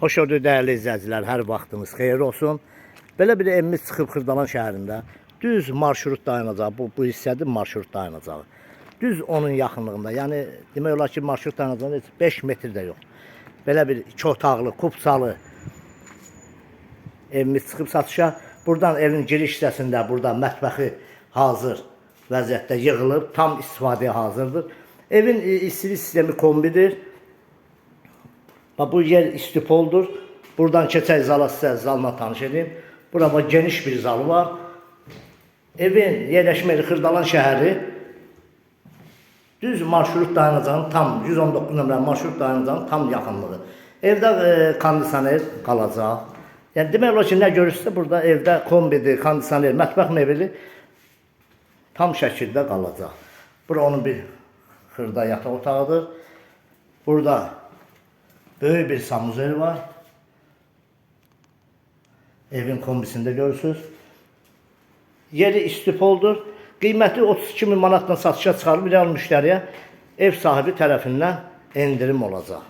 Xoş gördük dəyərli izləyicilər, hər vaxtınız xeyir olsun. Belə bir evimiz çıxıb Xırdalan şəhərində. Düz marşrut dayanacağı, bu, bu hissədir marşrut dayanacağı. Düz onun yaxınlığında, yəni demək olar ki, marşrut dayanacağında heç 5 metr də yox. Belə bir iki otaqlı, kupsalı evimiz çıxıb satışa. Buradan evin giriş hissəsində, burada mətbəxi hazır vəziyyətdə yığılıb, tam istifadəyə hazırdır. Evin istilik sistemi kombidir. Bax, bu yer istipoldur. Buradan keçək zala sizə zalla tanış edeyim. Bura bax, geniş bir zalı var. Evin yerləşmə yeri Xırdalan şəhəri. Düz marşrut dayanacağının tam 119 nömrəli marşrut dayanacağının tam yaxınlığı. Evdə e, kondisioner qalacaq. Yəni demək olar ki, nə görürsünüzsə burada evdə kombidir, kondisioner, mətbəx mebeli tam şəkildə qalacaq. Bura onun bir xırda yataq otağıdır. Burada böyük bir samuzel var. Evin kombisində görürsünüz. Yeri istipoldur. Qiyməti 32 min manatla satışa çıxarılıb real müştəriyə ev sahibi tərəfindən endirim olacaq.